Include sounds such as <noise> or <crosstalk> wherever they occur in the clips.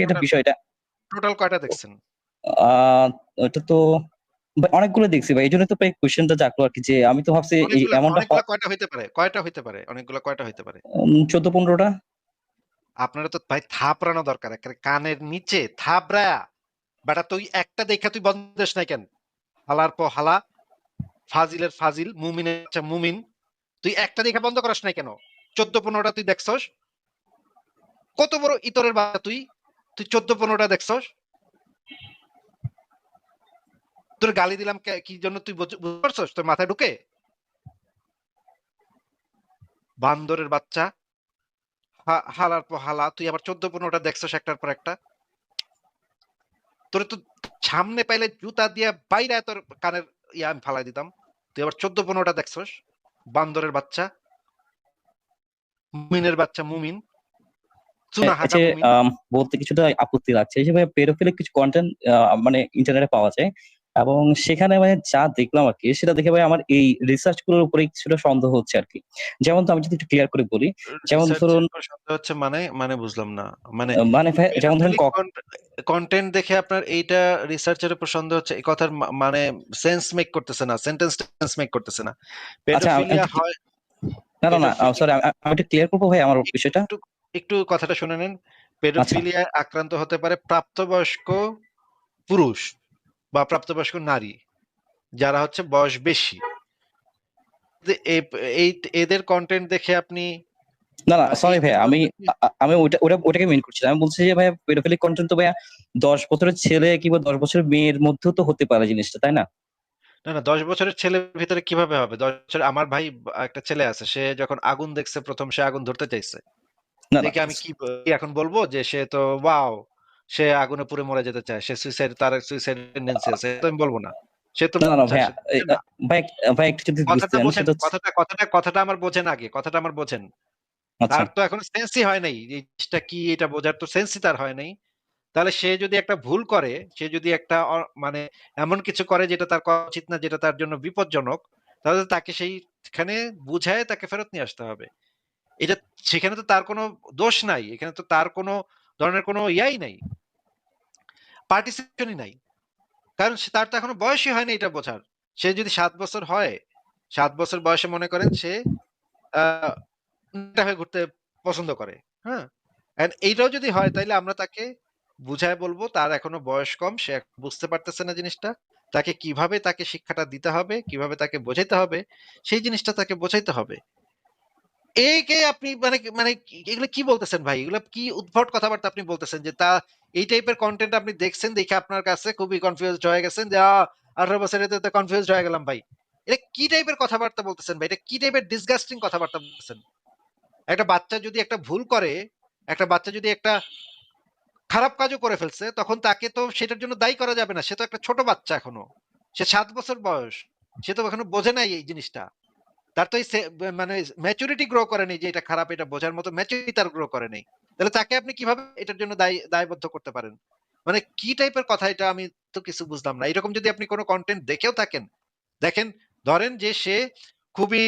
এটা টোটাল কয়টা দেখছেন? এটা তো অনেকগুলো দেখছি ভাই এই জন্য তো প্রায় কোয়েশ্চেনটা জাগলো আর কি যে আমি তো ভাবছি এমনটা কয়টা হইতে পারে? কয়টা হইতে পারে? অনেকগুলা কয়টা হইতে পারে? চোদ্দ পনেরোটা। আপনারা তো ভাই থাপড়ানো দরকার একেবারে কানের নিচে থাপড়া। বেটা তুই একটা দেখা তুই বন্ধ দিস নাই কেন? হালার পর হালা ফাজিলের ফাজিল মুমিনের বাচ্চা মুমিন। তুই একটা দেখা বন্ধ করাস নাই কেন? চোদ্দ পনেরোটা তুই দেখছস? কত বড় ইতরের বাচ্চা তুই? তুই চোদ্দ পনেরোটা দেখছস? তোর গালি দিলাম কি জন্য তুই বুঝ- বুঝতে তোর মাথায় ঢুকে? বান্দরের বাচ্চা। হালার পর হালা, তুই আবার চোদ্দ পনেরোটা দেখছস একটার পর একটা। তোর তো সামনে পাইলে জুতা দিয়ে বাইরে তোর কানের ইয়া আমি ফালাই দিতাম। তুই আবার চোদ্দ পনেরোটা দেখছস? বান্দরের বাচ্চা। মুমিনের বাচ্চা মুমিন চুনা হাঁটা যে মুমিন আম, বলতে কিছুটা আপত্তি লাগছে। ভাই পেডোফিলিক কিছু কন্টেন্ট মানে ইন্টারনেটে পাওয়া যায়। এবং সেখানে মানে যা দেখলাম আর কি সেটা দেখে ভাই আমার এই রিসার্চগুলোর উপরে কিছুটা সন্দেহ হচ্ছে আর কি। যেমন তো আমি যদি একটু ক্লিয়ার করে বলি যেমন ধরুন- সন্দেহ হচ্ছে মানে মানে বুঝলাম না। মানে মানে যেমন ধরুন কন্টেন্ট দেখে আপনার এইটা রিসার্চের উপর সন্দেহ হচ্ছে এই কথার মানে সেন্স মেক করতেছে না সেন্টেন্স সেন্স মেক করতেছে না। আচ্ছা, পেডোফিলিয়া হয় না না না সরি আমি একটু ক্লিয়ার করব ভাই আমার বিষয়টা? একটু কথাটা শুনে নেন। পেডোফিলিয়া আক্রান্ত হতে পারে প্রাপ্তবয়স্ক পুরুষ বা প্রাপ্তবয়স্ক নারী যারা হচ্ছে বয়স বেশি। এই এদের কন্টেন্ট দেখে আপনি না না সরি ভাই আমি আমি ওইটা ওটা ওটাকে মেন করছি আমি বলছি যে ভাই পেডোফিলিক কন্টেন্ট তো ভাইয়া দশ বছরের ছেলে কিংবা দশ বছরের মেয়ের মধ্যেও তো হতে পারে জিনিসটা তাই না? না না দশ বছরের ছেলের ভিতরে কীভাবে হবে? দশ বছর আমার ভাই একটা ছেলে আছে সে যখন আগুন দেখছে প্রথম সে আগুন ধরতে চাইছে। দেখে আমি কি এখন বলব যে সে তো ওয়াও সে আগুনে পুড়ে মরে যেতে চায় সে সুইসাইড তার সুইসাইড টেন্ডেন্সি আছে তো আমি বলব না। সে তো না। ভাই ভাই একটু যদি কথাটা কথাটা কথাটা আমার বোঝেন আগে কথাটা আমার বোঝেন। আচ্ছা। তার তো এখন সেন্সই হয় নাই জিনিসটা কি এটা বোঝার তো সেন্সই তার হয় নাই। তাহলে সে যদি একটা ভুল করে সে যদি একটা মানে এমন কিছু করে যেটা তার করা উচিত না যেটা তার জন্য বিপজ্জনক তাহলে তাকে সেইখানে বুঝায় তাকে ফেরত নিয়ে আসতে হবে। এটা সেখানে তো তার কোনো দোষ নাই, এখানে তো তার কোনো ধরনের কোনো ইয়াই নাই পার্টিসিপেশনই নাই। কারণ তার তো এখনও বয়সই হয়নি এটা বোঝার। সে যদি সাত বছর হয়, সাত বছর বয়সে মনে করেন সে আহ ঘুরতে পছন্দ করে হ্যাঁ? এইটাও যদি হয়, তাইলে আমরা তাকে বুঝায় বলব, তার এখনও বয়স কম, সে বুঝতে পারতেছে না জিনিসটা। তাকে কীভাবে তাকে শিক্ষাটা দিতে হবে, কীভাবে তাকে বোঝাইতে হবে, সেই জিনিসটা তাকে বোঝাইতে হবে। একে আপনি মানে মানে এগুলো কি বলতেছেন ভাই? এগুলো কি উদ্ভট কথাবার্তা আপনি বলতেছেন যে তা, এই টাইপের কন্টেন্ট আপনি দেখছেন দেখে আপনার কাছে খুবই কনফিউজড হয়ে গেছেন যে আঠারো বছরে তো কনফিউজড হয়ে গেলাম ভাই। এটা কি টাইপের কথাবার্তা বলতেছেন ভাই? এটা কি টাইপের ডিসগাস্টিং কথাবার্তা বলতেছেন? একটা বাচ্চা যদি একটা ভুল করে, একটা বাচ্চা যদি একটা খারাপ কাজও করে ফেলছে, তখন তাকে তো সেটার জন্য দায়ী করা যাবে না। সে তো একটা ছোট বাচ্চা এখনও। সে সাত বছর বয়স। সে তো এখনও বোঝে নাই এই জিনিসটা। তার তো মানে ম্যাচুরিটি গ্রো করে নেই যে এটা খারাপ, এটা বোঝার মতো ম্যাচুরিটি তার গ্রো করে নেই। তাহলে তাকে আপনি কীভাবে এটার জন্য দায়ী, দায়বদ্ধ করতে পারেন? মানে কি টাইপের কথা এটা আমি তো কিছু বুঝলাম না। এরকম যদি আপনি কোনো কন্টেন্ট দেখেও থাকেন, দেখেন, ধরেন যে সে খুবই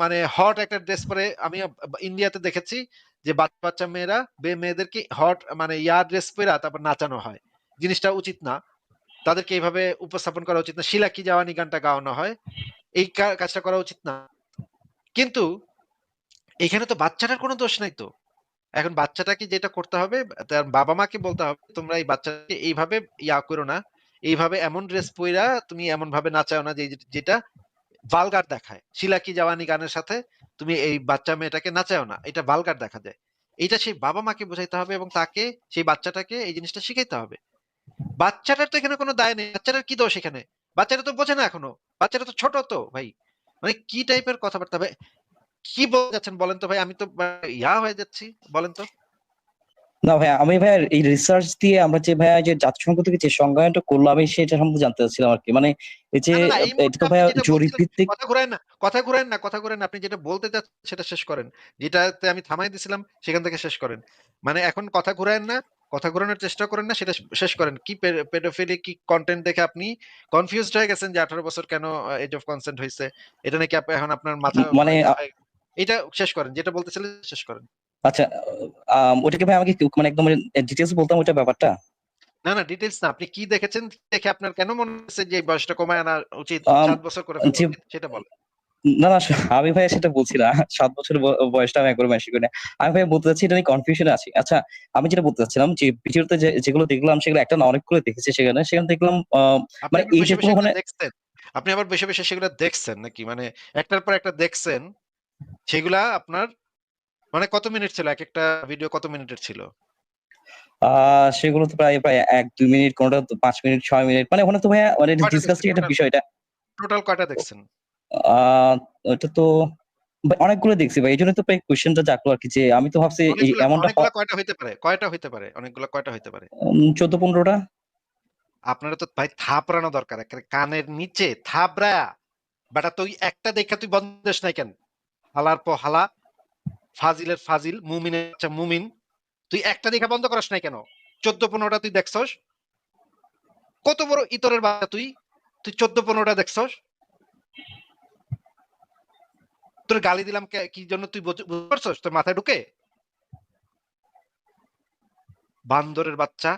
মানে হট একটা ড্রেস পরে, আমি ইন্ডিয়াতে দেখেছি যে বাচ্চা বাচ্চা মেয়েরা, বে মেয়েদেরকে হট মানে ইয়ার ড্রেস পরে তারপর নাচানো হয়। জিনিসটা উচিত না। তাদেরকে এইভাবে উপস্থাপন করা উচিত না। শিলা কি জাওয়ানি গানটা গাওয়ানো হয়। এই কাজটা করা উচিত না। কিন্তু এখানে তো বাচ্চাটার কোনো দোষ নাই তো। এখন বাচ্চাটাকে যেটা করতে হবে, তার বাবা মাকে বলতে হবে, তোমরা এই বাচ্চাকে এইভাবে ইয়া করো না। এইভাবে এমন ড্রেস পইরা তুমি এমন ভাবে নাচাও না যেটা ভালগার দেখায়। শিলা কি জাওয়ানি গানের সাথে তুমি এই বাচ্চা মেয়েটাকে নাচাও না। এটা ভালগার দেখা যায়। এটা সেই বাবা মাকে বোঝাইতে হবে এবং তাকে, সেই বাচ্চাটাকে এই জিনিসটা শিখাইতে হবে। বাচ্চাটার তো এখানে কোনো দায় নেই। বাচ্চাটার কি দোষ এখানে? বাচ্চাটা তো বোঝে না এখনও। বাচ্চাটা তো ছোট তো ভাই। মানে কি টাইপের কথাবার্তা ভাই? কি বলে যাচ্ছেন বলেন তো ভাই? আমি তো ইয়া হয়ে যাচ্ছি বলেন তো। না ভাইয়া আমি ভাইয়া এই রিসার্চ দিয়ে আমরা যে ভাইয়া যে জাতিসংঘ থেকে যে সংজ্ঞায়নটা করল আমি সেটা সম্বন্ধে জানতে চাচ্ছিলাম আর কি। মানে এই যে এটা তো যেটা জরিপ ভিত্তিক কথা ঘুরায় না কথা ঘুরায় না কথা ঘুরায় না। আপনি যেটা বলতে চাচ্ছেন সেটা শেষ করেন। যেটাতে আমি থামাই দিছিলাম সেখান থেকে শেষ করেন। মানে এখন কথা ঘুরায় না কথা ঘুরানোর চেষ্টা করেন না সেটা শেষ করেন কি পেডোফিলি কি কন্টেন্ট দেখে আপনি কনফিউজড হয়ে গেছেন যে আঠারো বছর কেন এজ অফ কনসেন্ট হয়েছে এটা নাকি এখন আপনার মাথা মানে এটা শেষ করেন যেটা বলতেছিলেন শেষ করেন আচ্ছা ওটাকে ভাই আমাকে মানে একদম ডিটেইলস বলতাম ওইটা ব্যাপারটা? না, না ডিটেইলস না। আপনি কি দেখেছেন? দেখে আপনার কেন মনে হচ্ছে যে বয়সটা কমায় আনা উচিত? আম ৭ বছর করে? সেটা বলেন। না, না আমি ভাইয়া সেটা বলছি না। সাত বছর বয়সটা আমি একবার মেনশন করি না। আমি ভাই বলতে চাচ্ছি এটা নিয়ে কনফিউশন আছি। আচ্ছা আমি যেটা বলতে চাচ্ছিলাম যে ভিডিওতে যেগুলো দেখলাম সেগুলো একটা না অনেকগুলো দেখেছি সেখানে। সেখানে দেখলাম মানে এই যে মানে? আপনি আবার বসে, বসে সেগুলা দেখছেন নাকি? মানে একটার পর একটা দেখছেন, সেগুলা আপনার মানে কত মিনিট ছিল? এক একটা ভিডিও কত মিনিটের ছিল? সেগুলো তো প্রায়, প্রায় ১-২ মিনিট কোনটা ৫ মিনিট, ৬ মিনিট। মানে ওখানে তো ভাইয়া মানে কয়টা ডিসকাস্টিং একটা টোটাল? বিষয় এটা। টোটাল কয়টা দেখছেন? ওটা তো অনেকগুলো দেখছি ভাই। এজন্যই তো প্রায় কোয়েশ্চেনটা জাগলো আরকি যে আমি তো ভাবছি এমনটা কয়টা হইতে পারে? কয়টা হইতে পারে? অনেকগুলা কয়টা হইতে পারে? উম ১৪-১৫ টা। আপনারা তো ভাই থাপড়ানো দরকার। কানের নিচে থাপড়ায়া বেটা তুই একটা দেইখা তুই বন্ধ দেস নাই কেন? হালার প হালা, ফাজিলের ফাজিল, মুমিনের বাচ্চা মুমিন। তুই একটা দেইখা বন্ধ করাস নাই কেন? ১৪-১৫ টা তুই দেখছস? কত বড় ইতরের বাচ্চা তুই? তুই ১৪-১৫ টা দেখছস? তোরে গালি দিলাম কি জন্য তুই বুঝতে পারছস? তোর মাথায় ঢুকে? বান্দরের বাচ্চা।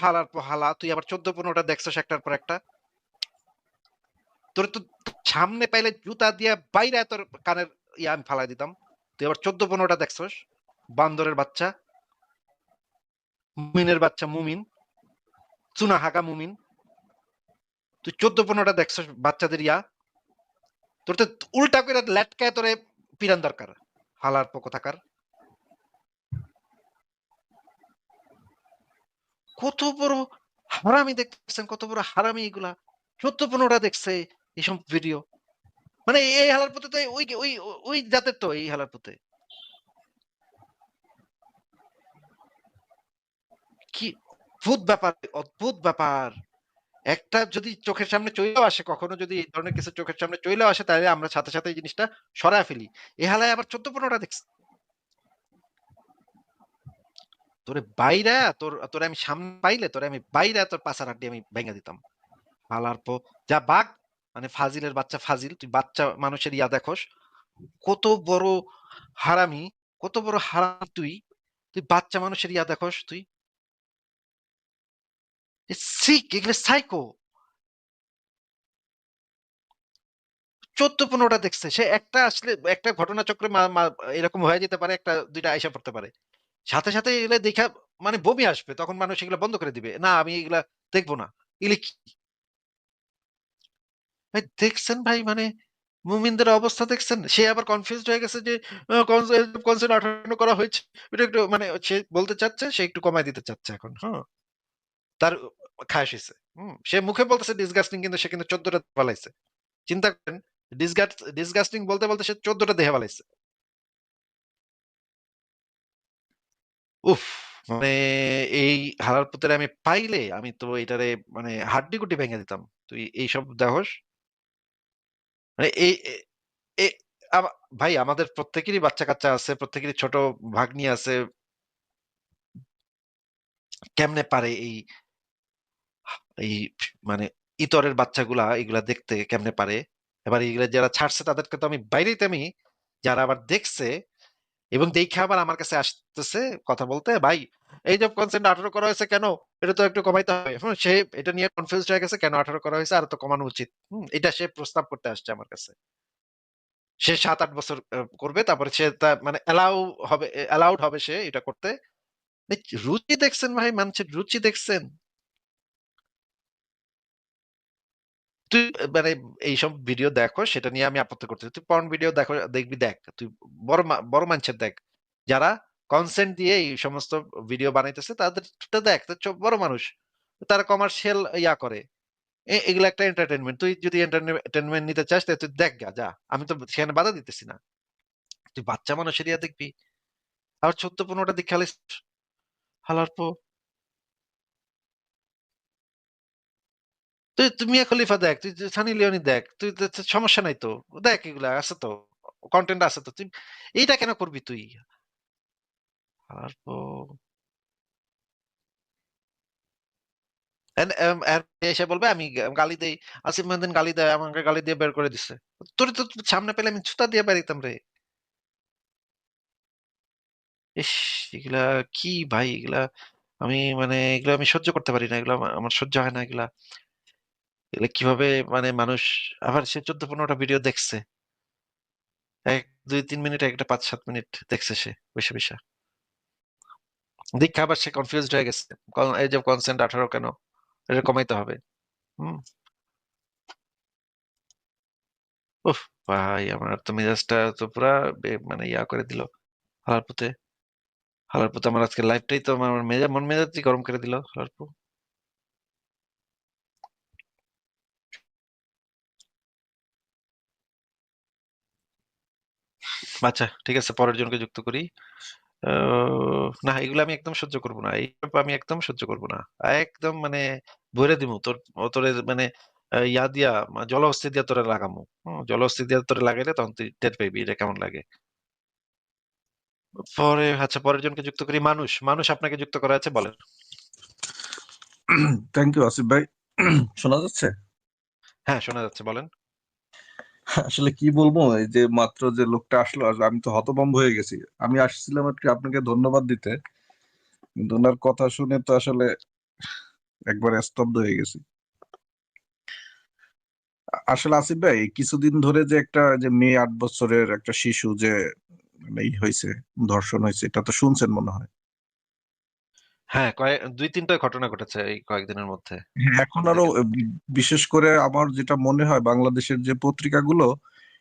হালার প হালা, তুই আবার ১৪-১৫ টা দেখছস একটার পর একটা? তোরে তো সামনে পাইলে জুতা দিয়া বাইরা তোর কানের ইয়া আমি ফালায় দিতাম। তুই আবার ১৪-১৫ টা দেখছস? বান্দরের বাচ্চা। মুমিনের বাচ্চা মুমিন। চুনা হাগা মুমিন। তুই ১৪-১৫ টা দেখছস বাচ্চাদের ইয়া? তোর তো উল্টা কইরা লেটকায় তোরে পিরান দরকার। হালার প কোথাকার। কত বড় হারামি দেখতেছেন, কত বড় হারামি এগুলা। ১৪-১৫ টা দেখছে এসব ভিডিও। মানে এই হালার পুতে তো ওই ওই ওই জাতের তো এই হালার পুতে। কি অদ্ভুত ব্যাপার, অদ্ভুত ব্যাপার। একটা যদি চোখের সামনে চইলাও আসে কখনো যদি এই ধরনের কিছু চোখের সামনে চইলাও আসে তাইলে আমরা সাথে, সাথে এই জিনিসটা সরায় ফেলি। এ হালায় আবার ১৪-১৫ টা দেখছে। তোরে বাইরায়া তোর তোরে আমি সামনে পাইলে তোরে আমি বাইরায়া তোর পাছার হাড্ডি আমি ভাইঙ্গা দিতাম। হালার প যা বাঘ মানে ফাজিলের বাচ্চা ফাজিল। তুই বাচ্চা মানুষের ইয়া দেখোস। কত বড় হারামি, কত বড় হারামি তুই। তুই বাচ্চা মানুষের ইয়া দেখোস তুই। এ সিক এগুলা সাইকো। ১৪-১৫ টা দেখছে। সে একটা আসলে একটা ঘটনাচক্রে মা মা এরকম হয়ে যেতে পারে, একটা ২ টা আইসা পড়তে পারে। সাথে, সাথে এগুলা দেইখা মানে বমি আসবে। তখন মানুষ এগুলা বন্ধ করে দিবে। না আমি এগুলা দেখব না। এগুলি কি? দেখছেন ভাই মানে মুমিনদের অবস্থা দেখছেন? সে আবার কনফিউজড হয়ে গেছে যে কনসেন্ট ১৮ করা হয়েছে। এটা একটু মানে সে বলতে চাচ্ছে, সে একটু কমায় দিতে চাচ্ছে এখন। হ্যাঁ? তার হইছে। হুম? সে মুখে বলতেছে ডিসগাস্টিং কিন্তু সে কিন্তু ১৪ টা ফালাইছে। চিন্তা করেন ডিসগাস্টিং বলতে, বলতে সে ১৪ টা দেহে ফালাইছে। উফ! মানে এই হালার পুতেরে আমি পাইলে আমি তো এটারে মানে হাড্ডি-গুড্ডি ভেঙে দিতাম। তুই এইসব দেখোস? মানে এই ভাই আমাদের প্রত্যেকেরই বাচ্চা-কাচ্চা আছে, প্রত্যেকেরই ছোট ভাগ্নি আছে। কেমনে পারে এই এই মানে ইতরের বাচ্চাগুলা এগুলা দেখতে কেমনে পারে? এবার এগুলা যারা ছাড়ছে তাদেরকে তো আমি বাইরে দিতামই। যারা আবার দেখছে এবং দেইখা আবার আমার কাছে আসতেছে কথা বলতে, "ভাই এই যে কনসেন্ট ১৮ করা হয়েছে কেন? এটা তো একটু কমাইতে হবে।" হুম? সে এটা নিয়ে কনফিউজড হয়ে গেছে কেন ১৮ করা হয়েছে আরও তো কমানো উচিত। হুম? এটা সে প্রস্তাব করতে আসছে আমার কাছে। সে ৭-৮ বছর করবে তারপরে সে তা মানে অ্যালাউ হবে অ্যালাউড হবে সে এটা করতে। রুচি দেখছেন ভাই মানুষের রুচি দেখছেন? তুই মানে এইসব ভিডিও দেখো, সেটা নিয়ে আমি আপত্তি করতেছি। তুই পর্ন ভিডিও দেখো, দেখবি, দেখ। তুই বড় বড় মানুষের দেখ। যারা কনসেন্ট দিয়ে এই সমস্ত ভিডিও বানাইতেছে, তাদেরটা দেখ। বড় মানুষ। তারা কমার্শিয়াল ইয়া করে। এগুলা একটা এন্টারটেনমেন্ট তুই যদি এন্টারটেনমেন্ট নিতে চাস তাহলে তুই দেখ গা, যা। আমি তো সেখানে বাধা দিতেছি না। তুই বাচ্চা মানুষের ইয়া দেখবি। আবার ১৪-১৫ টা দেখে খালি হালার প তুই, তুই মিয়া খলিফা দেখ, তুই সানি লিওনি দেখ। তুই সমস্যা নাই তো। দেখ এগুলা আছে তো। কনটেন্ট আছে তো। তুই এইটা কেন করবি তুই? এসে বলবে আমি গালি দেই। আসিফ মাহমুদ গালি দেয়, আমাকে গালি দিয়ে বের করে দিছে। তোরে তো সামনে পেলে আমি জুতা দিয়ে বের হইতাম রে। ইস! এগুলা কি ভাই এগুলা আমি মানে এগুলা আমি সহ্য করতে পারি না। এগুলা আমা আমার সহ্য হয় না এগুলা। এগুলা কীভাবে মানে মানুষ আবার সে ১৪-১৫ টা ভিডিও দেখছে। ১, ২, ৩ মিনিট, একটা ৫-৭ মিনিট দেখছে সে বইসা, বইসা। দেইখা আবার সে কনফিউজড হয়ে গেছে। এই যে কনসেন্ট ১৮ কেন? এটা কমাইতে হবে। হুম? উফ! ভাই আমার তো মেজাজটা তো পুরা মানে ইয়া করে দিল। হালার পুতে। হালার পুতে আমার আজকের লাইফটাই তো আমার মেজা মন মেজাজই গরম করে দিল হালার আচ্ছা ঠিক আছে পরের জনকে যুক্ত করি। না এগুলা আমি একদম সহ্য করব না। এইসব আমি একদম সহ্য করব না। একদম মানে বইরা দিমু। তোর তোরে মানে ইয়া দিয়া জলহস্তি দিয়া তোরে লাগামু। জলহস্তি দিয়া তোরে লাগাইলে তখন তুই টের পাইবি এটা কেমন লাগে। পরে আচ্ছা পরের জনকে যুক্ত করি মানুষ। মানুষ আপনাকে যুক্ত করা আছে বলেন। থ্যাংক ইউ আসিফ ভাই। শোনা যাচ্ছে? হ্যাঁ, শোনা যাচ্ছে বলেন। আসলে কি বলব? এই যে মাত্র যে লোকটা আসলো আমি তো হতভম্ব হয়ে গেছি। আমি আসছিলাম আরকি আপনাকে ধন্যবাদ দিতে। কিন্তু ওনার কথা শুনে তো আসলে একবার স্তব্ধ হয়ে গেছি। আসলে আসিফ ভাই, কিছুদিন ধরে যে একটা, যে মেয়ে আট বছরের একটা শিশু যে মানে ই ধর্ষণ হয়েছে, এটা তো শুনছেন মনে হয়। হ্যাঁ, কয়ে ২-৩ টা ঘটনা ঘটেছে এই কয়েকদিনের মধ্যে। হ্যাঁ, এখন আরও বিশেষ করে আমার যেটা মনে হয় বাংলাদেশের যে পত্রিকাগুলো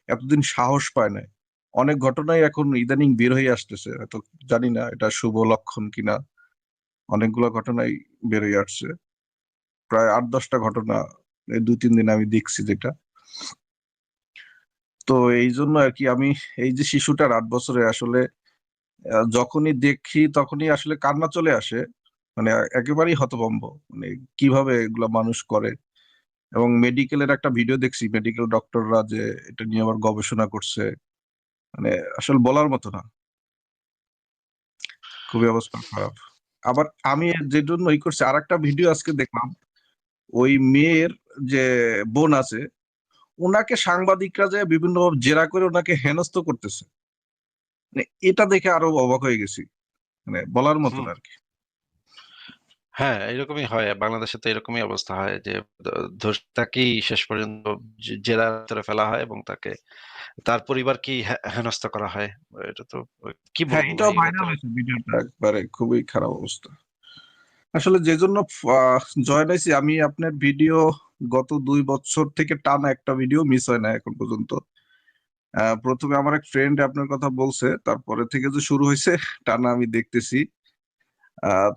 এতদিন সাহস পায় নাই। অনেক ঘটনাই এখন ইদানিং বের হয়ে আসতেছে। হয়তো জানি না এটা শুভ লক্ষণ কিনা। অনেকগুলো ঘটনাই বের হয়ে আসছে। প্রায় আট দশটা ঘটনা এই ২-৩ দিনে আমি দেখছি যেটা। তো এই জন্য আর কি আমি এই যে শিশুটার আট বছরে আসলে যখনই দেখি তখনই আসলে কান্না চলে আসে। মানে একেবারেই হতভম্ব। মানে কীভাবে এগুলা মানুষ করে। এবং মেডিকেলের একটা ভিডিও দেখছি মেডিকেল ডক্টররা যে এটা নিয়ে আবার গবেষণা করছে। মানে আসলে বলার মতো না। খুবই অবস্থা খারাপ। আবার আমি যেজন্য ই করছি আর একটা ভিডিও আজকে দেখলাম। ওই মেয়ের যে বোন আছে, ওনাকে সাংবাদিকরা যে বিভিন্নভাবে জেরা করে ওনাকে হেনস্থ করতেছে। মানে এটা দেখে আরও অবাক হয়ে গেছি। মানে বলার মতো আর আরকি। হ্যাঁ, এরকমই হয়। বাংলাদেশে তো এরকমই অবস্থা হয় যে দ ধর্ষিতাকেই শেষ পর্যন্ত জে জেরার ভেতরে ফেলা হয় এবং তাকে তার পরিবারকেই হে হেনস্থা করা হয়। এটা তো কি হ্যাঁ, বলব এটাও ভাই এটা ভাইরাল তো হয়েছে ভিডিওটা একবারে খুবই খারাপ অবস্থা। আসলে যেজন্য ফ আ জয়েন হইছি আমি আপনার ভিডিও গত ২ বছর থেকে টানা একটা ভিডিও মিস হয় না এখন পর্যন্ত। আ ১ম এ আমার এক ফ্রেন্ড আপনার কথা বলছে। তারপরে থেকে যে শুরু হইছে টানা আমি দেখতেছি।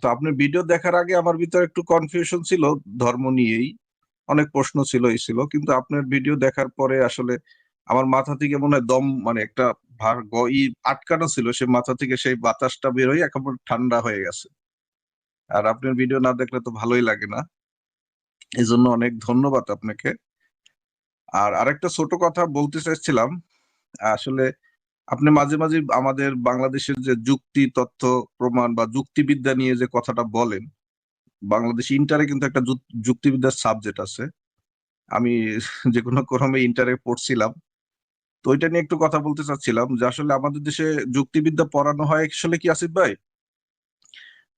তো আপনার ভিডিও দেখার আগে আমার ভিতরে একটু কনফিউশন ছিল ধর্ম নিয়েই। অনেক প্রশ্ন ছিল, ই ছিল। কিন্তু আপনার ভিডিও দেখার পরে আসলে আমার মাথা থেকে মনে হয় দম মানে একটা ভার ই আটকানো ছিল সে মাথা থেকে সেই বাতাসটা বের হয়ে একেবারে ঠান্ডা হয়ে গেছে। আর আপনার ভিডিও না দেখলে তো ভালোই লাগে না। এই জন্য অনেক ধন্যবাদ আপনাকে। আর আরেকটা ছোট কথা বলতে চাইছিলাম আসলে আপনি মাঝে, মাঝে আমাদের বাংলাদেশের যে যুক্তি, তথ্য, প্রমাণ বা যুক্তিবিদ্যা নিয়ে যে কথাটা বলেন, বাংলাদেশ ইন্টারে কিন্তু একটা যুক যুক্তিবিদ্যার সাবজেক্ট আছে। আমি যেকোনো ক্রমে ইন্টারে পড়ছিলাম। তো ওইটা নিয়ে একটু কথা বলতে চাচ্ছিলাম যে আসলে আমাদের দেশে যুক্তিবিদ্যা পড়ানো হয় আসলে কি আসিফ ভাই?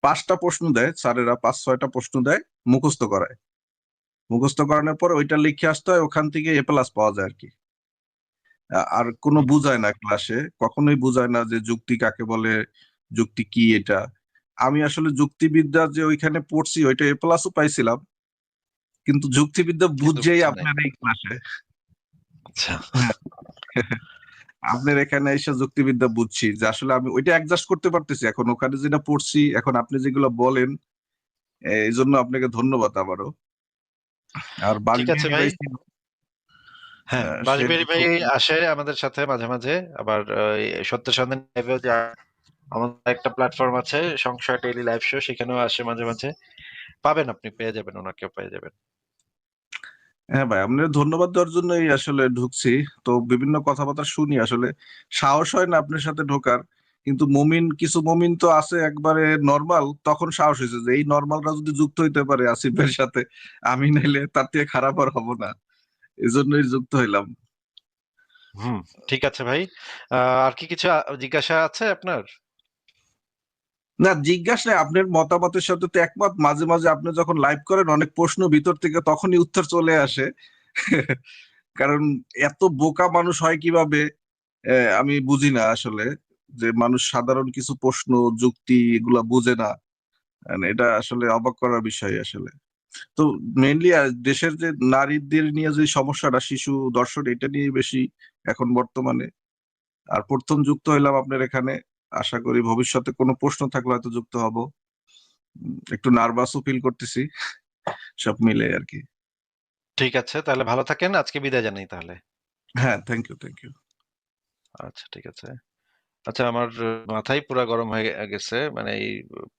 পাঁচটা প্রশ্ন দেয় স্যারেরা পাঁচ ছয়টা প্রশ্ন দেয়, মুখস্থ করায়। মুখস্থ করানোর পর ওইটা লিখে আসতে হয় ওখান থেকে এ প্লাস পাওয়া যায় আরকি। আ আর কোনো বুঝায় না ক্লাসে। কখনোই বুঝায় না যে যুক্তি কাকে বলে, যুক্তি কি এটা। আমি আসলে যুক্তিবিদ্যা যে ওইখানে পড়ছি ওইটা এ প্লাসও পাইছিলাম। কিন্তু যুক্তিবিদ্যা বুঝেই আপনার এই ক্লাসে। আচ্ছা। হ্যাঁ। আপনার এখানে এসে যুক্তিবিদ্যা বুঝছি যে আসলে আমি ওইটা অ্যাডজাস্ট করতে পারতেছি। এখন ওখানে যেটা পড়ছি এখন আপনি যেগুলো বলেন এই জন্য আপনাকে ধন্যবাদ আবারও। আর ঠিক বারবিরি আছে ভাই ভাই। ছিল হ্যাঁ, সে বাঁশবেড়ি ভাই আসে আমাদের সাথে মাঝে, মাঝে। আবার সত্য সন্ধান লাইভেও যায়। আমাদের একটা প্ল্যাটফর্ম আছে সংশয় ডেইলি লাইভ শো সেখানেও আসে মাঝে, মাঝে। পাবেন আপনি পেয়ে যাবেন উনাকেও পেয়ে যাবেন। হ্যাঁ ভাই, আপনাকে ধন্যবাদ দেওয়ার জন্যই আসলে ঢুকছি। তো বিভিন্ন কথাবার্তা শুনি আসলে। সাহস হয় না আপনার সাথে ঢোকার। কিন্তু মমিন কিছু মুমিন তো আছে একবারে নরমাল তখন সাহস হয়েছে যে এই নর্মালরা যদি যুক্ত হইতে পারে আসিফের সাথে আমি নাইলে তার থেকে খারাপ আর হব না। এজন্যই যুক্ত হইলাম। হুম, ঠিক আছে ভাই। আর কি কিছু জিজ্ঞাসা আছে আপনার? না জিজ্ঞাসা আপনার মতামতের সাথে তো একমত মাঝে মাঝে আপনি যখন লাইভ করেন অনেক প্রশ্ন ভিতর থেকে তখনই উত্তর চলে আসে কারণ এত বোকা মানুষ হয় কীভাবে আমি বুঝি না আসলে যে মানুষ সাধারণ কিছু প্রশ্ন যুক্তি এগুলা বুঝে না এটা আসলে অবাক করার বিষয় আসলে তো মেনলি দেশের যে নারীদের নিয়ে যে সমস্যাটা শিশু দর্শন এটা নিয়ে বেশি এখন বর্তমানে। আর প্রথম যুক্ত হইলাম আপনার এখানে। আশা করি ভবিষ্যতে কোনো প্রশ্ন থাকলে হয়তো যুক্ত হব। একটু নার্ভাসও ফিল করতেছি। সব মিলে আর কি। ঠিক আছে তাহলে ভালো থাকেন। আজকে বিদায় জানাই তাহলে। হ্যাঁ থ্যাংক ইউ থ্যাংক ইউ আচ্ছা ঠিক আছে। আচ্ছা আমার মাথাই পুরা গরম হয়ে গেছে। মানে এই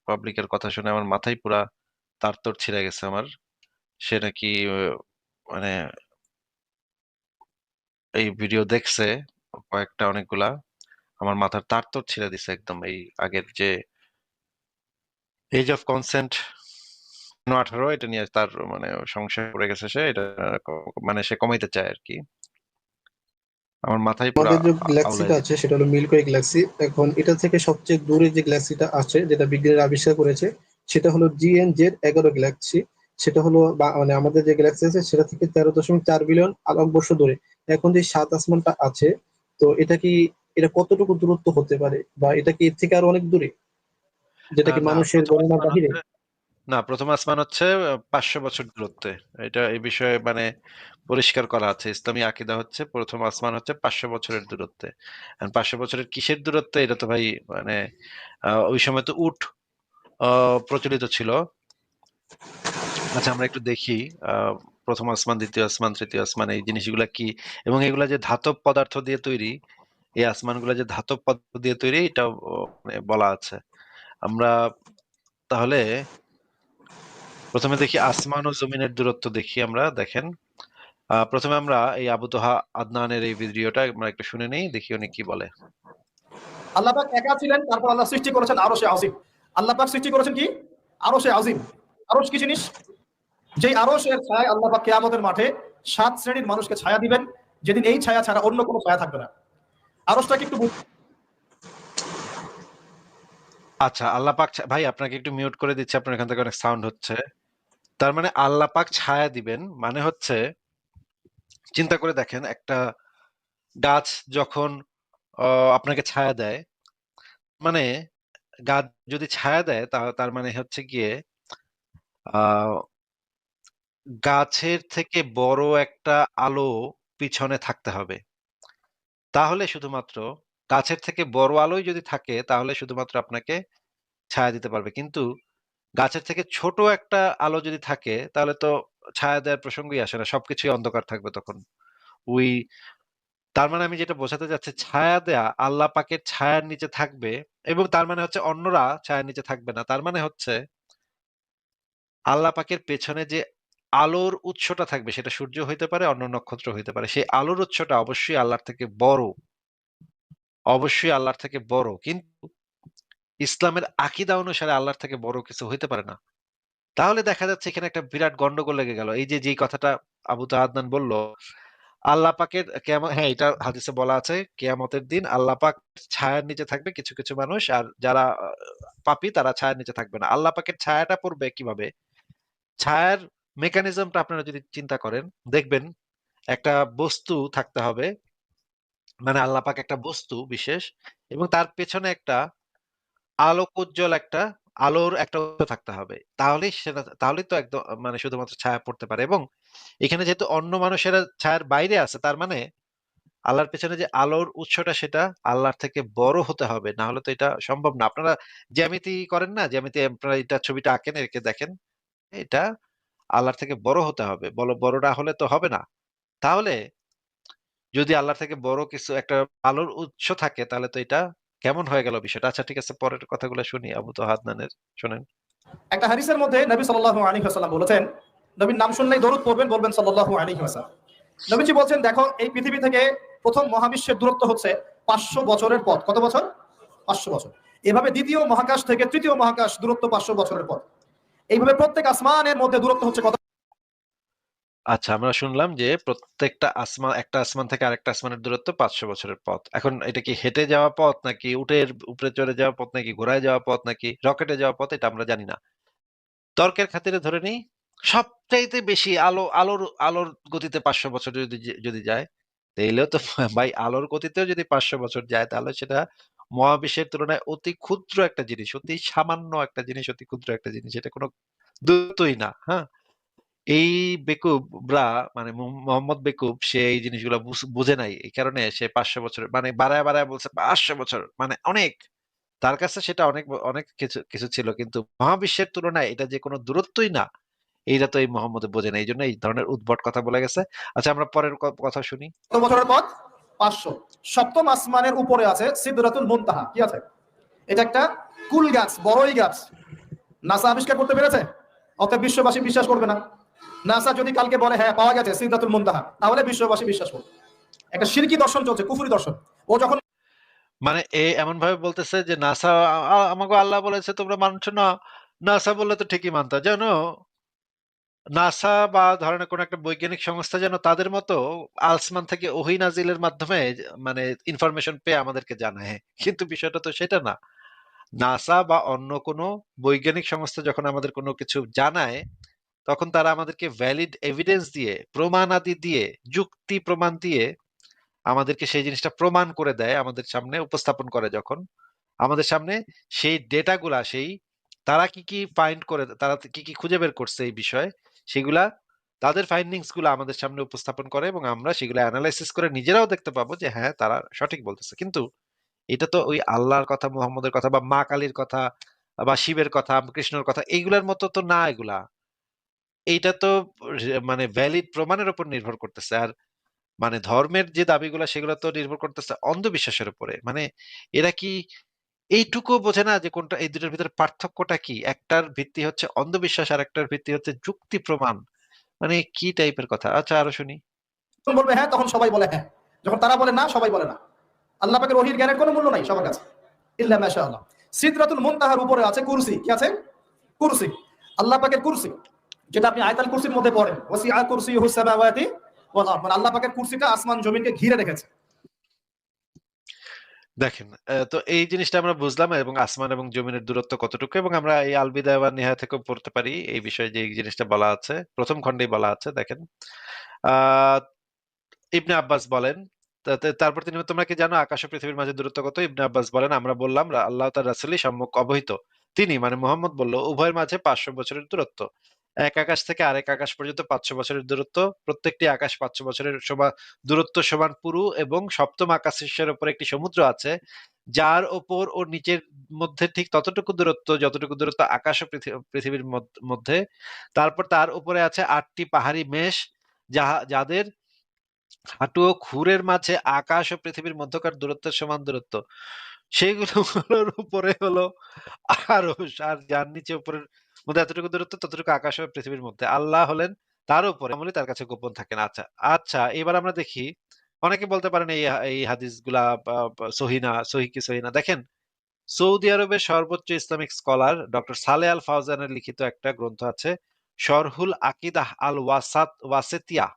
পাবলিকের কথা শুনে আমার মাথাই পুরা তার তোর ছিঁড়ে গেছে আমার। সে নাকি মানে এই ভিডিও দেখছে কয়েকটা অনেকগুলা। আমার মাথার তার তোর ছিঁড়ে দিছে একদম এই আগের যে এজ অফ কনসেন্ট আঠারো এটা নিয়ে তার মানে সংশয় পড়ে গেছে সে। এটা মানে সে কমাইতে চায় আর কি। আমার মাথায় পুরা যে গ্যালাক্সিটা আছে সেটা হলো মিল্কওয়ে গ্যালাক্সি এখন এটা থেকে সবচেয়ে দূরে যে গ্যালাক্সিটা আছে যেটা বিজ্ঞানীরা আবিষ্কার করেছে সেটা হলো জিএন জেড এগারো গ্যালাক্সি সেটা হলো মানে আমাদের যে গ্যালাক্সি আছে সেটা থেকে তেরো দশমিক চার বিলিয়ন আলোকবর্ষ দূরে। এখন যে সাত আসমানটা আছে তো এটা কি এটা কতটুকু দূরত্ব হতে পারে? বা এটা কি এর থেকে আরও অনেক দূরে? যেটা না কি মানুষের প্রথম গণনার আসমান বাহিরে? হচ্ছে না প্রথম আসমান হচ্ছে পাঁচশো বছর দূরত্বে। এটা এই বিষয়ে মানে পরিষ্কার করা আছে। ইসলামী আকিদা হচ্ছে প্রথম আসমান হচ্ছে পাঁচশো বছরের দূরত্বে। পাঁচশো বছরের কিসের দূরত্বে? এটা তো ভাই মানে আহ, ওই সময় তো আহ, প্রচলিত ছিল। আচ্ছা আমরা একটু দেখি প্রথম আসমান, দ্বিতীয় আসমান, তৃতীয় আসমান, এই জিনিসগুলা কি? এবং এগুলা যে ধাতব পদার্থ দিয়ে তৈরি, এই আসমানগুলা যে ধাতব পদার্থ দিয়ে তৈরি এটা মানে বলা আছে। আমরা তাহলে প্রথমে দেখি আসমান ও জমিনের দূরত্ব দেখি আমরা, দেখেন। প্রথমে আমরা এই আবু তোহা আদনানের এই ভিডিওটা আমরা একটু শুনে নেই, দেখি উনি কি বলে। আল্লাহ একা ছিলেন, তারপর আল্লাহ সৃষ্টি করেছেন আরও সে আজিম আল্লাহ পাক সৃষ্টি করেছেন কি? আরও সে আজিম। আরশ কি জিনিস? যেই আরশের ছায় আল্লাহ পাক কিয়ামতের মাঠে সাত শ্রেণির মানুষকে ছায়া দিবেন, যেদিন এই ছায়া ছাড়া অন্য কোনো ছায়া থাকবে না। আরশটাকে একটু আচ্ছা আল্লাহ পাক ভাই, আপনাকে একটু মিউট করে দিচ্ছি, আপনার এখান থেকে অনেক সাউন্ড হচ্ছে। তার মানে আল্লাহ পাক ছায়া দিবেন মানে হচ্ছে, চিন্তা করে দেখেন, একটা গাছ যখন আপনাকে ছায়া দেয় মানে গাছ যদি ছায়া দেয় তার মানে হচ্ছে গিয়ে গাছের থেকে বড় একটা আলো পিছনে থাকতে হবে। তাহলে শুধুমাত্র গাছের থেকে বড় আলোই যদি থাকে, তাহলে শুধুমাত্র আপনাকে ছায়া দিতে পারবে। কিন্তু গাছের থেকে ছোট একটা আলো যদি থাকে, তাহলে তো ছায়া দেওয়ার প্রসঙ্গই আসে না, সবকিছুই অন্ধকার থাকবে তখন। ওই তার মানে আমি যেটা বোঝাতে যাচ্ছি ছায়া দেয়া আল্লাহ পাকের ছায়ার নিচে থাকবে এবং তার মানে হচ্ছে অন্যরা ছায়ার নিচে থাকবে না। তার মানে হচ্ছে আল্লাহ পাকের পেছনে যে আলোর উৎসটা থাকবে, সেটা সূর্য হইতে পারে, অন্য নক্ষত্র হইতে পারে, সেই আলোর উৎসটা অবশ্যই আল্লাহর থেকে বড়। অবশ্যই আল্লাহর থেকে বড়। কিন্তু ইসলামের আকিদা অনুসারে আল্লাহর থেকে বড় কিছু হইতে পারে না। তাহলে দেখা যাচ্ছে এখানে একটা বিরাট গন্ডগোল লেগে গেল। এই যে, যেই কথাটা আবু তাহাদনান বলল আল্লাহ পাকের কেয়ামত হ্যাঁ এটা হাদিসে বলা আছে, কেয়ামতের দিন আল্লাহ পাক ছায়ার নিচে থাকবে কিছু কিছু মানুষ, আর যারা পাপি তারা ছায়ার নিচে থাকবে না। আল্লাহ পাকের ছায়াটা পড়বে কীভাবে? ছায়ার মেকানিজমটা আপনারা যদি চিন্তা করেন, দেখবেন একটা বস্তু থাকতে হবে মানে আল্লাহ পাক একটা বস্তু বিশেষ, এবং তার পেছনে একটা আলোক উজ্জ্বল একটা আলোর একটা উৎস থাকতে হবে। তাহলেই সেটা, তাহলেই তো একদম মানে শুধুমাত্র ছায়া পড়তে পারে এবং এখানে যেহেতু অন্য মানুষেরা ছায়ার বাইরে আছে, তার মানে আল্লাহর পেছনে যে আলোর উৎসটা সেটা আল্লাহর থেকে বড় হতে হবে না হলে তো এটা সম্ভব না। আপনারা জ্যামিতি করেন না? জ্যামিতি আপনারা এটা ছবিটা আঁকেন, একে দেখেন। এটা আল্লাহর থেকে বড় হতে হবে। বলো বড়টা হলে তো হবে না। তাহলে যদি আল্লাহর থেকে বড় কিছু একটা আলোর উৎস থাকে, তাহলে তো এটা কেমন হয়ে গেল বিষয়টা? আচ্ছা ঠিক আছে, পরের কথাগুলো শুনি, আবু তো হাদনানের শোনেন। একটা হাদিসের মধ্যে নবী সাল্লাল্লাহু আলাইহি ওয়াসাল্লাম বলেছেন, নবীর নাম শুনলেই দরুদ পড়বেন, বলবেন সাল্লাল্লাহু আলাইহি ওয়াসাল্লাম। নবীজি বলছেন, দেখো, এই পৃথিবী থেকে প্রথম মহাবিশ্বের দূরত্ব হচ্ছে পাঁচশো বছরের পথ। কত বছর? পাঁচশো বছর। এভাবে দ্বিতীয় মহাকাশ থেকে তৃতীয় মহাকাশ দূরত্ব পাঁচশো বছরের পথ। এইভাবে প্রত্যেক আসমানের মধ্যে দূরত্ব হচ্ছে কত আচ্ছা আমরা শুনলাম যে প্রত্যেকটা আসমান একটা আসমান থেকে আরেকটা আসমানের দূরত্ব ৫০০ বছরের পথ। এখন এটা কি হেঁটে যাওয়া পথ নাকি উটের উপরে চড়ে যাওয়া পথ নাকি ঘোড়ায় যাওয়া পথ নাকি রকেটে যাওয়া পথ এটা আমরা জানি না। তর্কের খাতিরে ধরে নিই সবচাইতে বেশি আলো আলোর আলোর গতিতে ৫০০ বছর যদি যদি যায় তাইলেও তো <laughs> ভাই আলোর গতিতেও যদি ৫০০ বছর যায় তাহলে সেটা মহাবিশ্বের তুলনায় অতি ক্ষুদ্র একটা জিনিস, অতি সামান্য একটা জিনিস, অতি ক্ষুদ্র একটা জিনিস। এটা কোনো দূরত্বই না, হ্যাঁ? এই বেকুবরা মানে মোহাম্মদ বেকুব সে এই জিনিসগুলা বুঝ নাই। এই কারণে সে ৫০০ বছর মানে বাড়ায়, বাড়ায় বলছে ৫০০ বছর মানে অনেক। তার কাছে সেটা অনেক অনেক কিছু কিছু ছিল। কিন্তু মহাবিশ্বের তুলনায় এটা যে কোনো দূরত্বই না, এইটা তো এই মোহাম্মদ বোঝে না। এইজন্য এই ধরনের উদ্ভট কথা বলে গেছে। আচ্ছা আমরা পরের কথা শুনি। কত বছরের পথ? ৫০০ সপ্তম আসমানের উপরে আছে সিদরাতুল মুনতাহা। কি আছে? এটা একটা কুল গাছ, বড়ই গাছ। নাসা আবিষ্কার করতে পেরেছে? অতএব বিশ্ববাসী বিশ্বাস করবে না। নাসা যদি কালকে বলে হ্যাঁ পাওয়া গেছে সিদরাতুল মুনতাহা তাহলে বিশ্ববাসী বিশ্বাস করবে। একটা শিরকি দর্শন চলছে, কুফরি দর্শন। ও যখন মানে এ এমনভাবে বলতেছে যে নাসা আমাকে আল্লাহ বলেছে তোমরা মানছো না। নাসা বললে তো ঠিকই মানতা। জানো নাসা বা ধরেন কোন একটা বৈজ্ঞানিক সংস্থা যেন তাদের মতো আসমান থেকে ওহী নাজিলের মাধ্যমে মানে ইনফরমেশন পেয়ে আমাদেরকে জানায়। কিন্তু বিষয়টা তো সেটা না। নাসা বা অন্য কোনো বৈজ্ঞানিক সংস্থা যখন আমাদের কোনো কিছু জানায়, তখন তারা আমাদেরকে ভ্যালিড এভিডেন্স দিয়ে, প্রমাণাদি দিয়ে, যুক্তি প্রমাণ দিয়ে আমাদেরকে সেই জিনিসটা প্রমাণ করে দেয় আমাদের সামনে উপস্থাপন করে যখন, আমাদের সামনে সেই ডেটাগুলা সেই তারা কি, কি ফাইন্ড করে তারা কি, কি খুঁজে বের করছে এই বিষয়ে, সেগুলা তাদের ফাইন্ডিংসগুলা আমাদের সামনে উপস্থাপন করে এবং আমরা সেগুলো অ্যানালাইসিস করে নিজেরাও দেখতে পাবো যে হ্যাঁ, তারা সঠিক বলতেছে। কিন্তু এটা তো ওই আল্লাহর কথা, মুহাম্মদের কথা বা মা কালীর কথা বা শিবের কথা, কৃষ্ণর কথা এইগুলার মতো তো না এগুলা। এইটা তো মানে ভ্যালিড প্রমাণের উপর নির্ভর করতেছে। আর মানে ধর্মের যে দাবিগুলা, সেগুলা তো নির্ভর করতেছে অন্ধবিশ্বাসের উপরে। মানে এরা কি এইটুকুও বোঝে না যে কোনটা, এই ২ টার ভিতরে পার্থক্যটা কি? একটার ভিত্তি হচ্ছে অন্ধবিশ্বাস আরেকটার ভিত্তি হচ্ছে যুক্তি প্রমাণ। মানে কি টাইপের কথা? আচ্ছা আরও শুনি। বলবে হ্যাঁ তখন সবাই বলে হ্যাঁ। যখন তারা বলে না, সবাই বলে না। আল্লাহ পাকের ওহীর জ্ঞানের কোনো মূল্য নাই সবার কাছে। ইল্লা মাশাআল্লাহ। সিদরাতুল মুনতাহার উপরে আছে কুরসি। কি আছে? কুরসি। আল্লাহ পাকের কুরসি। যেটা আপনি আয়াতুল কুরসির মধ্যে পড়েন। ওয়াসিআ কুরসিয়ুহুস সামাওয়াতি ওয়াল আরদ। মানে আল্লাহ পাকের কুরসিটা আসমান জমিনকে ঘিরে রেখেছে। দেখেন, তো এই জিনিসটা আমরা বুঝলাম এবং আসমান এবং জমিনের দূরত্ব কতটুকু এবং আমরা এই আল বিদায়া ওয়ান নিহায়া থেকেও পড়তে পারি এই বিষয়ে যে জিনিসটা বলা আছে। ১ম খণ্ডেই বলা আছে দেখেন। আ ইবনে আব্বাস বলেন, তারপর তিনি তোমরা কি জানো আকাশ ও পৃথিবীর মাঝে দূরত্ব কত? ইবনে আব্বাস বলেন, আমরা বললাম আল্লাহ তার রাসূলই সম্যক অবহিত। তিনি মানে মোহাম্মদ বলল, উভয়ের মাঝে ৫০০ বছরের দূরত্ব। এক আকাশ থেকে আরেক আকাশ পর্যন্ত ৫০০ বছরের দূরত্ব। প্রত্যেকটি আকাশ ৫০০ বছরের সবা দূরত্ব সমান পুরু এবং সপ্তম আকাশের উপরে একটি সমুদ্র আছে, যার ওপর ও নিচের মধ্যে ঠিক ততটুকু দূরত্ব যতটুকু দূরত্ব আকাশ পৃথিবীর মধ্যে। তারপর তার উপরে আছে আটটি পাহাড়ি মেষ, যাহা যাদের হাঁটু ও খুরের মাঝে আকাশ ও পৃথিবীর মধ্যকার দূরত্বের সমান দূরত্ব। সেইগুলোর উপরে হলো আরশ আর যার নিচে উপরের মধ্যে এতটুকু দূরত্ব ততটুকু আকাশ ও পৃথিবীর মধ্যে। আল্লাহ হলেন তার উপরে, আমলই তার কাছে গোপন থাকেন। আচ্ছা, আচ্ছা এবার আমরা দেখি অনেকে বলতে পারেন এই এই হাদিসগুলা বা বা সহি কি সহি না। দেখেন, সৌদি আরবের সর্বোচ্চ Islamic scholar doctor Saleh al ফাওজানের লিখিত একটা গ্রন্থ আছে, শরহুল আকিদাহ আল ওয়াসাত ওয়াসেতিয়া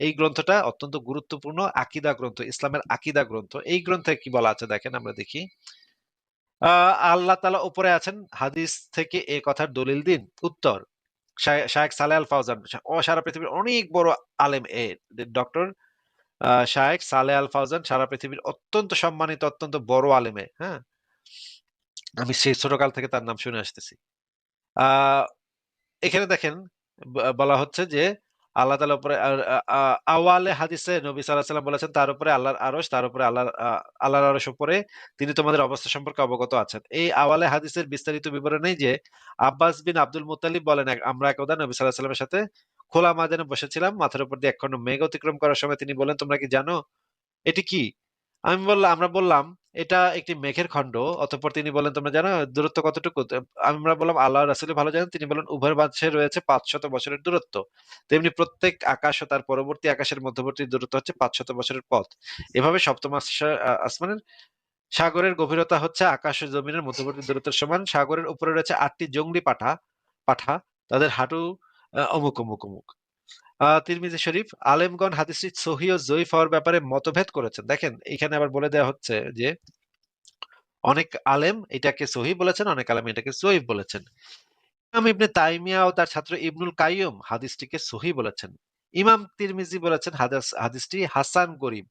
এই গ্রন্থটা অত্যন্ত গুরুত্বপূর্ণ আকিদা গ্রন্থ, ইসলামের আকিদা গ্রন্থ। এই গ্রন্থে কি বলা আছে দেখেন আমরা দেখি। আল্লাহ তাআলা উপরে আছেন, হাদিস থেকে এ কথার দলিল দিন। উত্তর, শায়ে শায়েখ সালেহ আল ফাওজান ও সারা পৃথিবীর অনেক বড় আলেম এ ডক্টর আ শায়েখ সালেহ আল ফাওজান সারা পৃথিবীর অত্যন্ত সম্মানিত, অত্যন্ত বড় আলেমে, হ্যাঁ? আমি সেই ছোটকাল থেকে তার নাম শুনে আসতেছি। এখানে দেখেন বলা হচ্ছে যে আল্লাহ তালা উপরে আওয়ালে হাদিসে নবী সাল্লাহ সাল্লাম বলেছেন তার উপরে আল্লাহর আরস তার উপরে আল্লাহ আল্লাহর আরস উপরে তিনি তোমাদের অবস্থা সম্পর্কে অবগত আছেন। এই আওয়ালে হাদিসের বিস্তারিত বিবরণেই যে আব্বাস বিন আব্দুল মুতালিব বলেন, আমরা একদা নবী সাল্লাহ সাল্লামের সাথে খোলা মাদানে বসেছিলাম। মাথার উপর দিয়ে একখণ্ড মেঘ অতিক্রম করার সময় তিনি বলেন "তোমরা কি জানো এটি কি?" আমি বললাম আমরা বললাম, "এটা একটি মেঘের খণ্ড।" অতঃপর তিনি বলেন "তোমরা জানো দূরত্ব কতটুকু?" আমরা বললাম, আল্লাহ রাসূলই ভালো জানেন।" তিনি বললেন, উভয় মাঝে রয়েছে ৫০০ বছরের দূরত্ব। তেমনি প্রত্যেক আকাশ ও তার পরবর্তী আকাশের মধ্যবর্তী দূরত্ব হচ্ছে ৫০০ বছরের পথ। এভাবে সপ্তম আসা আসমানের সাগরের গভীরতা হচ্ছে আকাশ ও জমিনের মধ্যবর্তী দূরত্বের সমান। সাগরের উপরে রয়েছে ৮ টি জংলি পাঠা পাঠা। তাদের হাঁটু অমুক, অমুক, অমুক। তিরমিজি শরীফ আলেমগণ হাদিসটি সহি ও জয়ীফ হওয়ার ব্যাপারে মতভেদ করেছেন। দেখেন এখানে আবার বলে দেওয়া হচ্ছে যে অনেক আলেম এটাকে সহি বলেছেন অনেক আলেম এটাকে জয়ীফ বলেছেন। ইমাম ইবনে তাইমিয়া ও তার ছাত্র ইবনুল হাদিসটিকে সহি বলেছেন। ইমাম তিরমিজি বলেছেন হাদিস হাদিসটি হাসান গরিব।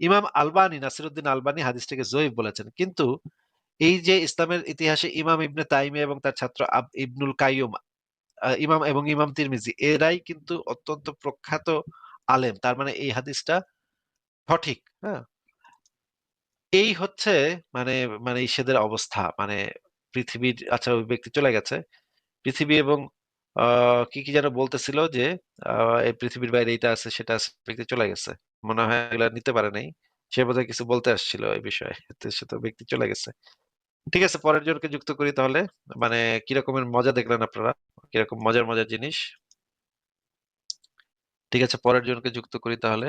ইমাম আলবানি নাসিরুদ্দিন আলবানি হাদিসটিকে জয়ীফ বলেছেন। কিন্তু এই যে ইসলামের ইতিহাসে ইমাম ইবনে তাইমিয়া এবং তার ছাত্র ইবনুল কাইয়ুম আহ, ইমাম এবং ইমাম তিরমিজি, এরাই কিন্তু অত্যন্ত প্রখ্যাত আলেম। তার মানে এই হাদিসটা সঠিক হ্যাঁ? এই হচ্ছে মানে মানে ইসেদের অবস্থা। মানে পৃথিবীর আচ্ছা ওই ব্যক্তি চলে গেছে। পৃথিবী এবং কি কি যেন বলতেছিল যে এই পৃথিবীর বাইরে এটা আছে, সেটা আছে, ব্যক্তি চলে গেছে। মনে হয় এগুলা নিতে পারে নাই। সে বোধহয় কিছু বলতে আসছিল এই বিষয়ে সে তো ব্যক্তি চলে গেছে। ঠিক আছে, পরের জনকে যুক্ত করি তাহলে। মানে কিরকমের মজা দেখলেন আপনারা? কীরকম মজার মজার জিনিস? ঠিক আছে, পরের জনকে যুক্ত করি তাহলে।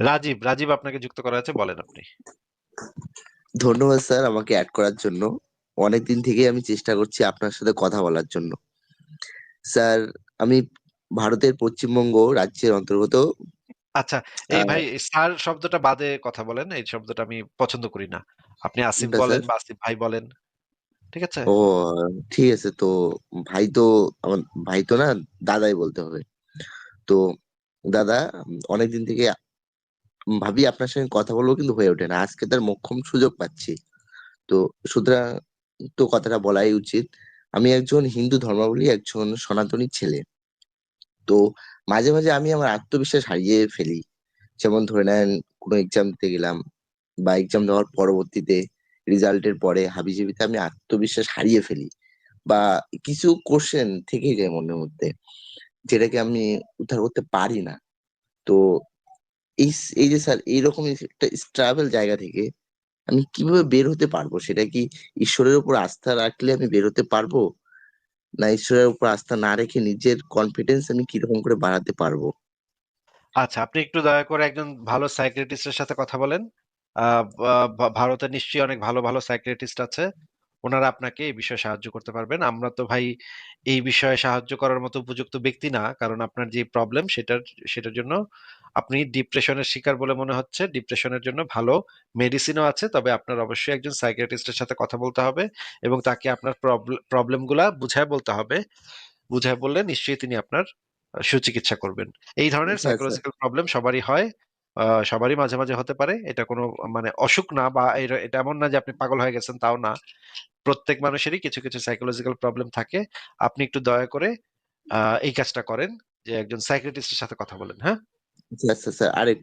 রাজীব রাজীব আপনাকে যুক্ত করা আছে, বলেন আপনি। ধন্যবাদ স্যার আমাকে অ্যাড করার জন্য। অনেকদিন থেকে আমি চেষ্টা করছি আপনার সাথে কথা বলার জন্য। স্যার, আমি ভারতের পশ্চিমবঙ্গ রাজ্যের অন্তর্গত আচ্ছা এই ভাই স্যার শব্দটা বাদে কথা বলেন এই শব্দটা আমি পছন্দ করি না। আপনি আসিফ বলেন বা আসিফ ভাই বলেন ঠিক আছে? ও ঠিক আছে তো ভাই তো আমার ভাই তো না দাদাই বলতে হবে। তো দাদা অনেকদিন থেকে ভাবি আপনার সঙ্গে কথা বলব কিন্তু হয়ে ওঠে না আজকে তার মোক্ষম সুযোগ পাচ্ছি। তো সুতরাং তো কথাটা বলাই উচিত। আমি একজন হিন্দু ধর্মাবলী একজন সনাতনী ছেলে। তো মাঝে মাঝে আমি আমার আত্মবিশ্বাস হারিয়ে ফেলি। যেমন ধরে নেন, কোনো এক্সাম দিতে গেলাম বা এক্সাম দেওয়ার পরবর্তীতে রেজাল্টের পরে হাবিজাবিতে আমি আত্মবিশ্বাস হারিয়ে ফেলি বা কিছু কোশ্চেন থেকে যায় মনের মধ্যে, যেটাকে আমি উদ্ধার করতে পারি না। তো এই এই যে স্যার এইরকম একটা স্ট্রাগল জায়গা থেকে আমি কীভাবে বের হতে পারব? সেটা কি ঈশ্বরের উপর আস্থা রাখলে আমি বের হতে পারব? না ঈশ্বরের উপর আস্থা না রেখে নিজের কনফিডেন্স আমি কীরকম করে বাড়াতে পারব? আচ্ছা আপনি একটু দয়া করে একজন ভালো সাইকিয়াট্রিস্টের সাথে কথা বলেন। ভারতে নিশ্চয়ই অনেক ভালো ভালো সাইকিয়াট্রিস্ট আছে। ওনারা আপনাকে এই বিষয়ে সাহায্য করতে পারবেন। আমরা তো ভাই এই বিষয়ে সাহায্য করার মতো উপযুক্ত ব্যক্তি না, কারণ আপনার যে প্রবলেম সেটার সেটার জন্য আপনি ডিপ্রেশনের শিকার বলে মনে হচ্ছে। ডিপ্রেশনের জন্য ভালো মেডিসিনও আছে তবে আপনার অবশ্যই একজন সাইকিয়াট্রিস্টের সাথে কথা বলতে হবে এবং তাকে আপনার প্রবলেমগুলা বুঝায় বলতে হবে। বুঝায় বললে নিশ্চয়ই তিনি আপনার সুচিকিৎসা করবেন। এই ধরনের আচ্ছা, আচ্ছা। সাইকোলজিক্যাল প্রবলেম সবারই হয় আহ, সবারই মাঝে মাঝে হতে পারে। এটা কোনো মানে অসুখ না বা এটা এমন না যে আপনি পাগল হয়ে গেছেন তাও না। প্রত্যেক মানুষেরই কিছু কিছু সাইকোলজিক্যাল প্রবলেম থাকে। আপনি একটু দয়া করে আহ, এই কাজটা করেন যে একজন সাইকিয়াট্রিস্টের সাথে কথা বলেন হ্যাঁ? আচ্ছা আচ্ছা স্যার আরেক